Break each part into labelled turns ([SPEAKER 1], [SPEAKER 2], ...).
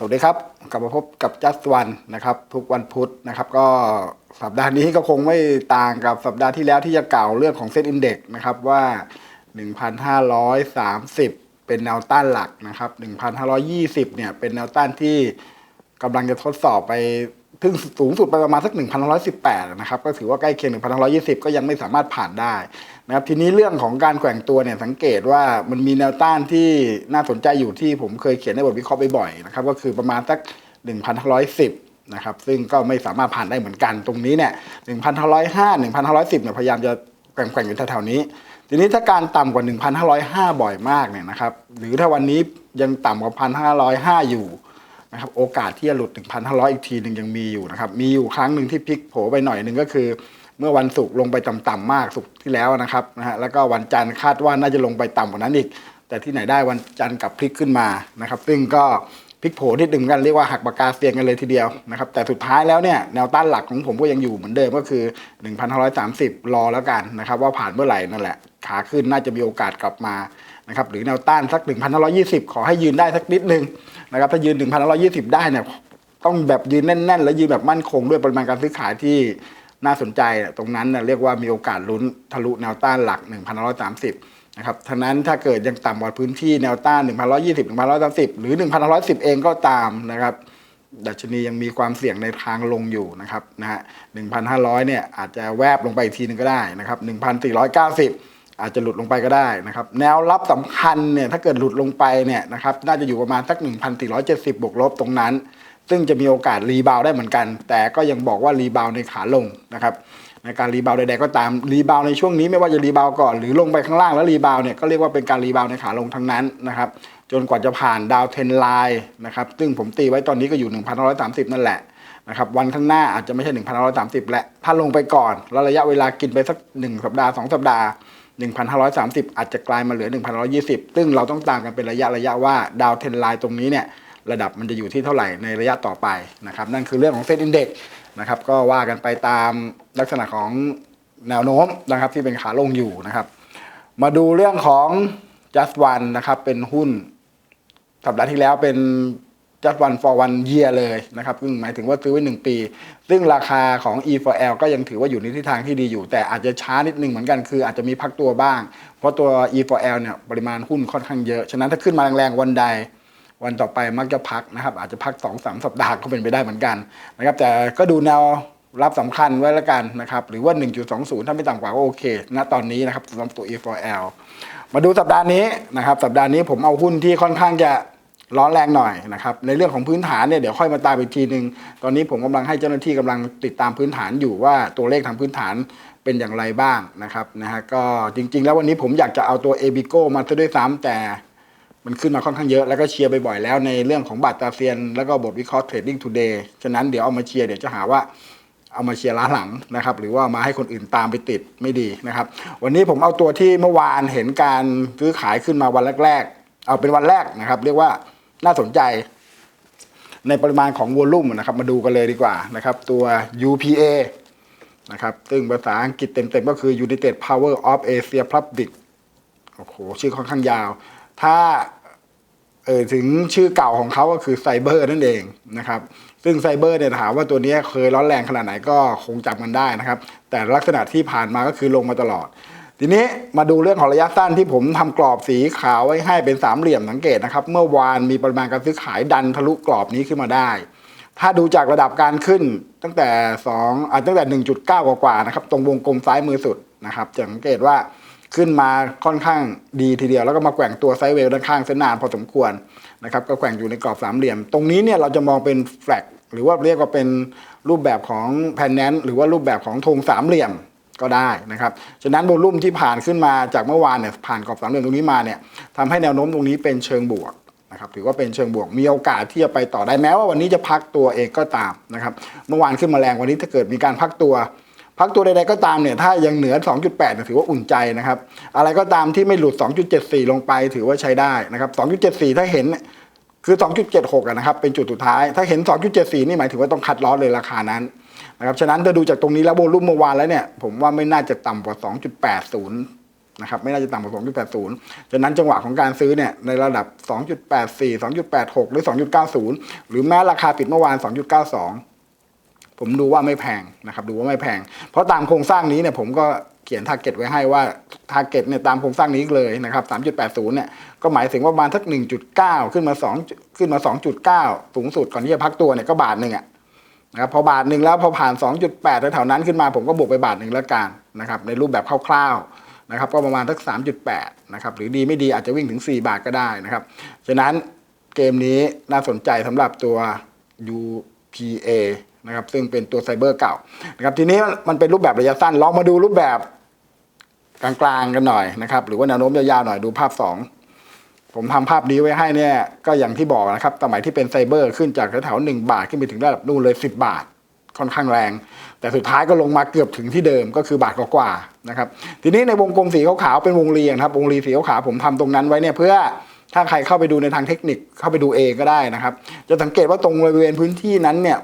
[SPEAKER 1] สวัสดีครับ กลับมาพบกับจัสวันนะครับ ทุกวันพุธนะครับ ก็สัปดาห์นี้ก็คงไม่ต่างกับสัปดาห์ที่แล้วที่จะกล่าวเรื่องของเซ็ตอินเด็กนะครับว่า 1,530 เป็นแนวต้านหลักนะครับ 1,520 เนี่ยเป็นแนวต้านที่กำลังจะทดสอบไป ถึงสูงสุดไปประมาณสัก 1,118 นะครับ ก็ถือว่าใกล้เคียง 1,120 ก็ยังไม่สามารถผ่านได้นะครับ ทีนี้เรื่องของการแกว่งตัวเนี่ยสังเกตว่ามันมีแนวต้านที่น่าสนใจอยู่ที่ผมเคยเขียนในบทวิเคราะห์บ่อยๆนะครับ ก็คือประมาณสัก1,510 นะครับ ซึ่งก็ไม่สามารถผ่านได้เหมือนกัน ตรงนี้เนี่ย1,505 1,510 เนี่ยพยายามจะแกว่งๆอยู่แถวๆนี้ ทีนี้ถ้าการต่ำกว่า 1,505 บ่อยมากเนี่ยนะครับ หรือถ้าวันนี้ยังต่ำกว่า 1,505 อยู่ นะครับโอกาสที่จะหลุด 1,500 อีกทีหนึ่งยังมีอยู่นะครับมีอยู่ครั้งหนึ่งที่พลิกโผไปหน่อยหนึ่งก็คือ เมื่อวันศุกร์ลงไปต่ำๆมากศุกร์ที่แล้วนะครับนะฮะแล้วก็วันจันทร์คาดว่าน่าจะลงไปต่ำกว่านั้นอีก แต่ที่ไหนได้วันจันทร์กลับพลิกขึ้นมานะครับซึ่งก็พลิกโผนิดหนึ่งกันเรียกว่าหักปากกาเซียนกันเลยทีเดียวนะครับแต่สุดท้ายแล้วเนี่ยแนวต้านหลักของผมก็ยังอยู่เหมือนเดิมก็คือ 1,530 รอแล้วกันนะครับว่าผ่านเมื่อไหร่นั่นแหละ ขาขึ้นน่าจะมีโอกาสกลับมานะครับหรือแนวต้านสัก 1,520 ขอให้ยืนได้สักนิดนึง นะครับถ้ายืน1,520ได้เนี่ยต้องแบบยืนแน่น ๆ และยืนแบบมั่นคงด้วยปริมาณการซื้อขายที่น่าสนใจตรงนั้นเน่ยเรียกว่ามีโอกาสลุ้นทะลุแนวต้านหลัก1,530 นะครับทั้งนั้นถ้าเกิดยังต่ำกว่าพื้นที่แนวต้าน 1,120 1,130 หรือ 1,110 เองก็ตามนะครับ ดัชนียังมีความเสี่ยงในทางลงอยู่นะครับนะฮะ1,500 เนี่ยอาจจะแวบลงไปอีกทีหนึงก็ได้นะครับ 1,490 อาจจะหลุดลงไปก็ได้นะครับ แนวรับสำคัญเนี่ยถ้าเกิดหลุดลงไปเนี่ยนะครับน่าจะอยู่ประมาณสัก 1,470 บวกลบตรงนั้น ซึ่งจะมีโอกาสรีบาวได้เหมือนกัน แต่ก็ยังบอกว่ารีบาวในขาลงนะครับในการรีบาวด์ใดๆก็ตามรีบาวในช่วงนี้ไม่ว่าจะรีบาวก่อนหรือลงไปข้างล่างแล้วรีบาวเนี่ยก็เรียกว่าเป็นการรีบาวในขาลงทั้งนั้นนะครับจนกว่าจะผ่านดาวเทนไลน์นะครับซึ่งผมตีไว้ตอนนี้ก็อยู่ 1,130 นั่นแหละนะครับวันข้างหน้าอาจจะไม่ใช่ 1,130 และถ้าลงไปก่อนแล้วระยะเวลากินไปสัก 1 สัปดาห์ 2 สัปดาห์ 1,530 อาจจะกลายมาเหลือ 1,120 ซึ่งเราต้องตามกันเป็นระยะระยะว่าดาวเทนไลน์ตรงนี้เนี่ยระดับมันจะอยู่ที่เท่าไหร่ในระยะต่อไปนะครับนั่นคือเรื่องของเซ็ตอินเด็กนะครับก็ว่ากันไปตามลักษณะของแนวโน้มนะครับที่เป็นขาลงอยู่นะครับ มาดูเรื่องของ just one นะครับเป็นหุ้นสัปดาห์ที่แล้วเป็น just one for one year เลยนะครับซึ่งหมายถึงว่าซื้อไว้หนึ่งปี ซึ่งราคาของ e 4 l ก็ยังถือว่าอยู่ในทิศทางที่ดีอยู่ แต่อาจจะช้านิดนึงเหมือนกันคืออาจจะมีพักตัวบ้าง เพราะตัว e 4 l เนี่ยปริมาณหุ้นค่อนข้างเยอะ ฉะนั้นถ้าขึ้นมาแรงๆวันใดวันต่อไปมักจะพักนะครับ อาจจะพัก2อสสัปดาห์ก็เป็นไปได้เหมือนกันนะครับแต่ก็ดูแนวรับสำคัญไว้แล้วกันนะครับ หรือว่า 1.20 ถ้าไม่ต่ำกว่าก็โอเคณตอนนี้นะครับสำหรับตัว E4L มาดูสัปดาห์นี้นะครับสัปดาห์นี้ผมเอาหุ้นที่ค่อนข้างจะ ร้อนแรงหน่อยนะครับในเรื่องของพื้นฐานเนี่ยเดี๋ยวค่อยมาตามอีกทีหนึ่งตอนนี้ผมกำลังให้เจ้าหน้าที่กำลังติดตามพื้นฐานอยู่ว่าตัวเลขทางพื้นฐานเป็นอย่างไรบ้างนะครับนะฮะก็จริง ๆ แล้ววันนี้ผมอยากจะเอาตัว a b i g o มาซะด้วยซ้ำแต่มันขึ้นมาค่อนข้างเยอะแล้วก็เชียร์บ่อยแล้วในเรื่องของบัตรตาเซียน แล้วก็บทวิเคราะห์ Trading Today ฉะนั้นเดี๋ยวเอามาเชียร์เดี๋ยวจะหาว่าเอามาเชียร์ล้าหลังนะครับ หรือว่ามาให้คนอื่นตามไปติดไม่ดีนะครับ วันนี้ผมเอาตัวที่เมื่อวานเห็นการซื้อขายขึ้นมาวันแรก ๆ เอาเป็นวันแรกนะครับ เรียกว่า น่าสนใจ ในปริมาณของวอลลุ่มนะครับ มาดูกันเลยดีกว่านะครับ ตัว UPA นะครับ ซึ่งภาษาอังกฤษเต็มๆก็คือ United Power of Asia Public โอ้โห ชื่อค่อนข้างยาว ถ้าเออถึงชื่อเก่าของเขาก็คือไซเบอร์นั่นเองนะครับ ซึ่งไซเบอร์เนี่ยถามว่าตัวนี้เคยร้อนแรงขนาดไหนก็คงจำกันได้นะครับ แต่ลักษณะที่ผ่านมาก็คือลงมาตลอด ทีนี้มาดูเรื่องของระยะสั้นที่ผมทำกรอบสีขาวไว้ให้เป็นสามเหลี่ยมสังเกตนะครับ เมื่อวานมีปริมาณการซื้อขายดันทะลุกรอบนี้ขึ้นมาได้ ถ้าดูจากระดับการขึ้นตั้งแต่2อ่าตั้งแต่ 1.9 กว่าๆนะครับ ตรงวงกลมซ้ายมือสุดนะครับจะสังเกตว่าขึ้นมาค่อนข้างดีทีเดียวแล้วก็มาแกว่งตัวไซด์เวย์ด้านข้างเส้นนานพอสมควรนะครับก็แกว่งอยู่ในกรอบสามเหลี่ยม ตรงนี้เนี่ยเราจะมองเป็นแฟลกหรือว่าเรียกว่าเป็นรูปแบบของแพนแนนหรือว่ารูปแบบของธงสามเหลี่ยม ก็ได้นะครับฉะนั้นโวลุ่มที่ผ่านขึ้นมาจากเมื่อวานเนี่ยผ่านกรอบสามเหลี่ยมตรงนี้มาเนี่ยทำให้แนวโน้มตรงนี้เป็นเชิงบวกนะครับถือว่าเป็นเชิงบวกมีโอกาสที่จะไปต่อได้แม้ว่าวันนี้จะพักตัวเองก็ตามนะครับเมื่อวานขึ้นมาแรงวันนี้ถ้าเกิดมีการพักตัว พักตัวใดๆก็ตามเนี่ยถ้ายังเหนือ 2.8เนี่ยถือว่าอุ่นใจนะครับอะไรก็ตามที่ไม่หลุด 2.74 ลงไปถือว่าใช้ได้นะครับ 2.74 ถ้าเห็นคือ 2.76นะครับเป็นจุดสุดท้าย ถ้าเห็น 2.74 นี่หมายถึงว่าต้องคัดลอสเลยราคานั้น นะครับฉะนั้นถ้าดูจากตรงนี้แล้วโวลุ่มเมื่อวานแล้วเนี่ยผมว่าไม่น่าจะต่ำกว่า 2.80 นะครับไม่น่าจะต่ำกว่า 2.80 ฉะนั้นจังหวะของการซื้อเนี่ยในระดับ 2.84 2.86 หรือ 2.90 หรือแม้ราคาปิดเมื่อวาน 2.92 ผมดูว่าไม่แพงนะครับดูว่าไม่แพง เพราะตามโครงสร้างนี้เนี่ยผมก็เขียนทาร์เก็ตไว้ให้ว่าทาร์เก็ตเนี่ยตามโครงสร้างนี้เลยนะครับ 3.80 เนี่ยก็หมายถึงว่าประมาณสัก 1.9 ขึ้นมา 2 ขึ้นมา 2.9 สูงสุดก่อนที่จะพักตัวเนี่ยก็บาทหนึ่งอะ นะครับพอบาทหนึ่งแล้วพอผ่าน 2.8แถวๆนั้นขึ้นมาผมก็บวกไปบาทหนึ่งแล้วกันนะครับในรูปแบบคร่าวๆนะครับก็ประมาณสัก 3.8นะครับหรือดีไม่ดีอาจจะวิ่งถึง 4 บาทก็ได้นะครับฉะนั้นเกมนี้น่าสนใจสำหรับตัว UPA นะครับซึ่งเป็นตัวไซเบอร์เก่านะครับทีนี้มันเป็นรูปแบบระยะสั้นลองมาดูรูปแบบกลางๆกันหน่อยนะครับหรือว่าแนวโน้มยาวๆหน่อยดูภาพ 2 ผมทำภาพนี้ไว้ให้เนี่ย ก็อย่างที่บอกนะครับ สมัยที่เป็นไซเบอร์ขึ้นจากแถวหนึ่งบาทขึ้นไปถึงระดับนู่นเลย 10 บาทค่อนข้างแรง แต่สุดท้ายก็ลงมาเกือบถึงที่เดิมก็คือบาทกว่าๆนะครับ ทีนี้ในวงกลมสีขาวๆเป็นวงรีนะครับ วงรีสีขาวผมทำตรงนั้นไว้เนี่ยเพื่อถ้าใครเข้าไปดูในทางเทคนิคเข้าไปดูเองก็ได้นะครับ จะสังเกตว่าตรงบริเวณพื้นที่นั้นเนี่ย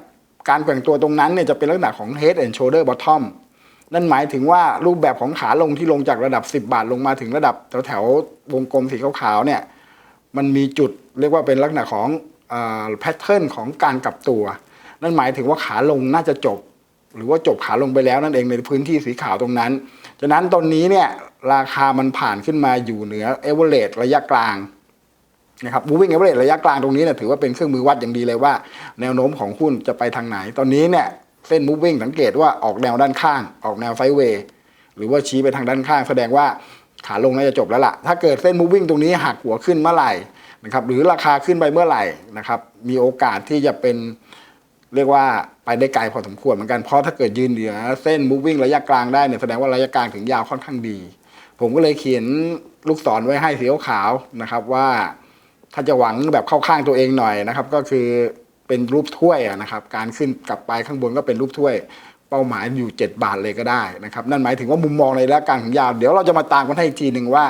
[SPEAKER 1] การแกว่งตัวตรงนั้นเนี่ยจะเป็นลักษณะของ head and shoulder bottom นั่นหมายถึงว่ารูปแบบของขาลงที่ลงจากระดับ 10 บาทลงมาถึงระดับแถวๆวงกลมสีขาวๆเนี่ย มันมีจุดเรียกว่าเป็นลักษณะของแพทเทิร์นของการกลับตัว นั่นหมายถึงว่าขาลงน่าจะจบ หรือว่าจบขาลงไปแล้วนั่นเองในพื้นที่สีขาวตรงนั้นฉะนั้นตอนนี้เนี่ยราคามันผ่านขึ้นมาอยู่เหนือเอเวอเรสระยะกลางนะครับ moving average ระยะกลางตรงนี้เนี่ยถือว่าเป็นเครื่องมือวัดอย่างดีเลยว่า แนวโน้มของหุ้นจะไปทางไหน ตอนนี้เนี่ยเส้น moving สังเกตว่าออกแนวด้านข้าง ออกแนวไซด์เวย์หรือว่าชี้ไปทางด้านข้าง แสดงว่า ขาลงน่าจะจบแล้วล่ะ ถ้าเกิดเส้น moving ตรงนี้หักหัวขึ้นเมื่อไหร่นะครับหรือราคาขึ้นไปเมื่อไหร่นะครับมีโอกาสที่จะเป็นเรียกว่าไปได้ไกลพอสมควรเหมือนกันเพราะถ้าเกิดยืนเหนือเส้น moving ระยะกลางได้เนี่ยแสดงว่าระยะกลางถึงยาวค่อนข้างดี ผมก็เลยเขียนลูกศรไว้ให้สีขาวนะครับว่าถ้าจะหวังแบบเข้าข้างตัวเองหน่อยนะครับ ก็คือเป็นรูปถ้วยนะครับ การขึ้นกลับไปข้างบนก็เป็นรูปถ้วย เป้าหมายอยู่ 7 บาทเลยก็ได้นะครับนั่นหมายถึงว่ามุมมองในระยะกลางถึงยาว เดี๋ยวเราจะมาตามกันให้อีกทีหนึ่งว่า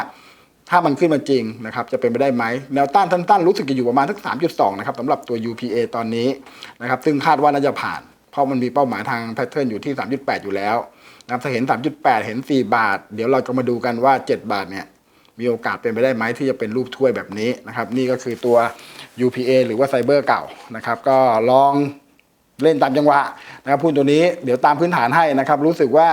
[SPEAKER 1] ถ้ามันขึ้นมาจริงนะครับจะเป็นไปได้ไหมแนวต้านสั้นๆรู้สึกจะอยู่ประมาณสัก3.2นะครับสำหรับตัว UPA ตอนนี้นะครับซึ่งคาดว่าน่าจะผ่าน เพราะมันมีเป้าหมายทางแพทเทิร์นอยู่ที่ 3.8 อยู่แล้วนะครับถ้าเห็น 3.8 เห็น 4 บาท เดี๋ยวเราจะมาดูกันว่า 7 บาทเนี่ยมีโอกาสเป็นไปได้ไหมที่จะเป็นรูปถ้วยแบบนี้นะครับนี่ก็คือตัว UPA หรือว่าไซเบอร์เก่านะครับก็ลอง เล่นตามจังหวะนะครับพูดตัวนี้เดี๋ยวตามพื้นฐานให้นะครับ รู้สึกว่า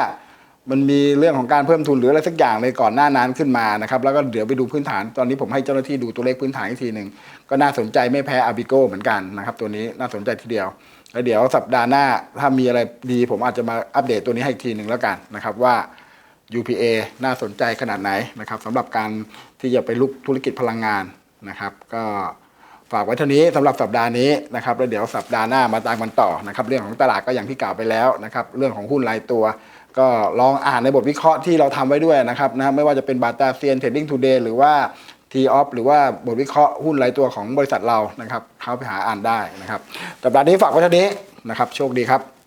[SPEAKER 1] มันมีเรื่องของการเพิ่มทุนหรืออะไรสักอย่างเลยก่อนหน้านั้นขึ้นมานะครับแล้วก็เดี๋ยวไปดูพื้นฐานตอนนี้ผมให้เจ้าหน้าที่ดูตัวเลขพื้นฐานอีกทีหนึ่งก็น่าสนใจไม่แพ้อาบิโกเหมือนกันนะครับตัวนี้น่าสนใจทีเดียว แล้วเดี๋ยวสัปดาห์หน้าถ้ามีอะไรดีผมอาจจะมาอัปเดตตัวนี้ให้อีกทีหนึ่งแล้วกันนะครับว่า UPA น่าสนใจขนาดไหนนะครับสำหรับการที่จะไปลุกธุรกิจพลังงานนะครับ ก็ ฝากไว้เท่านี้สำหรับสัปดาห์นี้นะครับแล้วเดี๋ยวสัปดาห์หน้ามาตามกันต่อนะครับเรื่องของตลาดก็อย่างที่กล่าวไปแล้วนะครับเรื่องของหุ้นรายตัว ก็ลองอ่านในบทวิเคราะห์ที่เราทำไว้ด้วยนะครับนะไม่ว่าจะเป็นบาตาเซียนเทรดดิ้งทูเดย์หรือว่าทีออฟหรือว่าบทวิเคราะห์หุ้นรายตัวของบริษัทเรานะครับเข้าไปหาอ่านได้นะครับสัปดาห์นี้ฝากไว้เท่านี้นะครับโชคดีครับ